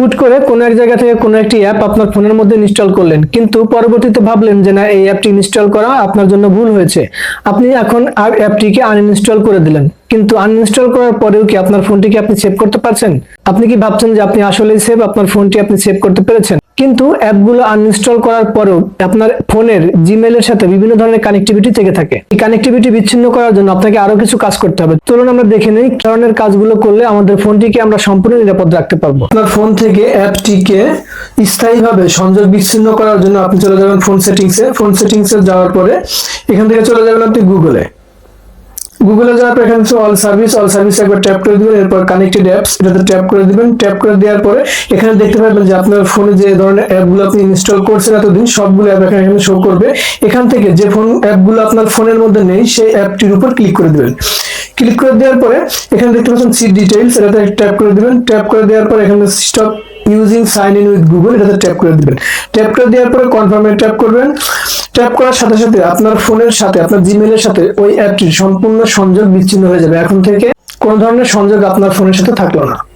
হুট করে কোনো এক জায়গা থেকে কোনো একটি অ্যাপ আপনার ফোনের মধ্যে ইনস্টল করলেন, কিন্তু পরবর্তীতে ভাবলেন যে না, এই অ্যাপটি ইনস্টল করা আপনার জন্য ভুল হয়েছে। আপনি এখন আর অ্যাপটিকে আনইনস্টল করে দিলেন। কিন্তু আনইনস্টল করার পরেও কি আপনার ফোনটিকে আপনি সেভ করতে পারছেন? আপনি কি ভাবছেন যে আপনি আসলেই সেভ আপনার ফোনটি আপনি সেভ করতে পেরেছেন? কিন্তু অ্যাপগুলো আনইনস্টল করার পরেও আপনার ফোনের জিমেলের সাথে বিভিন্ন ধরনের কানেক্টিভিটি থেকে থাকে। এই কানেক্টিভিটি বিচ্ছিন্ন করার জন্য আপনাকে আরও কিছু কাজ করতে হবে। চলুন আমরা দেখে নেই ধরনের কাজগুলো করলে আমাদের ফোনটিকে আমরা সম্পূর্ণ নিরাপদ রাখতে পারব। আপনার ফোন থেকে অ্যাপটিকে স্থায়ীভাবে সংযোগ বিচ্ছিন্ন করার জন্য আপনি চলে যাবেন ফোন সেটিংসে। ফোন সেটিংসে যাওয়ার পরে এখান থেকে চলে যাবেন আপনি গুগলে গুগলে যাওয়ার পর এখানে অল সার্ভিস অল সার্ভিস একবার ট্যাপ করে দিবেন, এরপর কানেক্টেড অ্যাপস এটাতে ট্যাপ করে দিবেন। ট্যাপ করে দেওয়ার পরে এখানে দেখতে পাবেন যে আপনার ফোনে যে ধরনের অ্যাপগুলো আপনি ইনস্টল করছেন এতদিন, সবগুলো অ্যাপ এখানে এখানে শো করবে। এখান থেকে যে ফোন অ্যাপগুলো আপনার ফোনের মধ্যে নেই, সেই অ্যাপটির উপর ক্লিক করে দিবেন। ক্লিক করে দেওয়ার পরে এখানে দেখতে পাচ্ছেন সি ডিটেইলস এটাতে ট্যাপ করে দিবেন। ট্যাপ করে দেওয়ার পরে এখানে stop using sign in with Google এটাতে ট্যাপ করে দিবেন। ট্যাপ করে দেওয়ার পরে কনফার্মে ট্যাপ করবেন। ট্যাপ করার সাথে সাথে আপনার ফোনের সাথে, আপনার জিমেলের সাথে ওই অ্যাপটির সম্পূর্ণ সংযোগ বিচ্ছিন্ন হয়ে যাবে। এখন থেকে কোন ধরনের সংযোগ আপনার ফোনের সাথে থাকল না।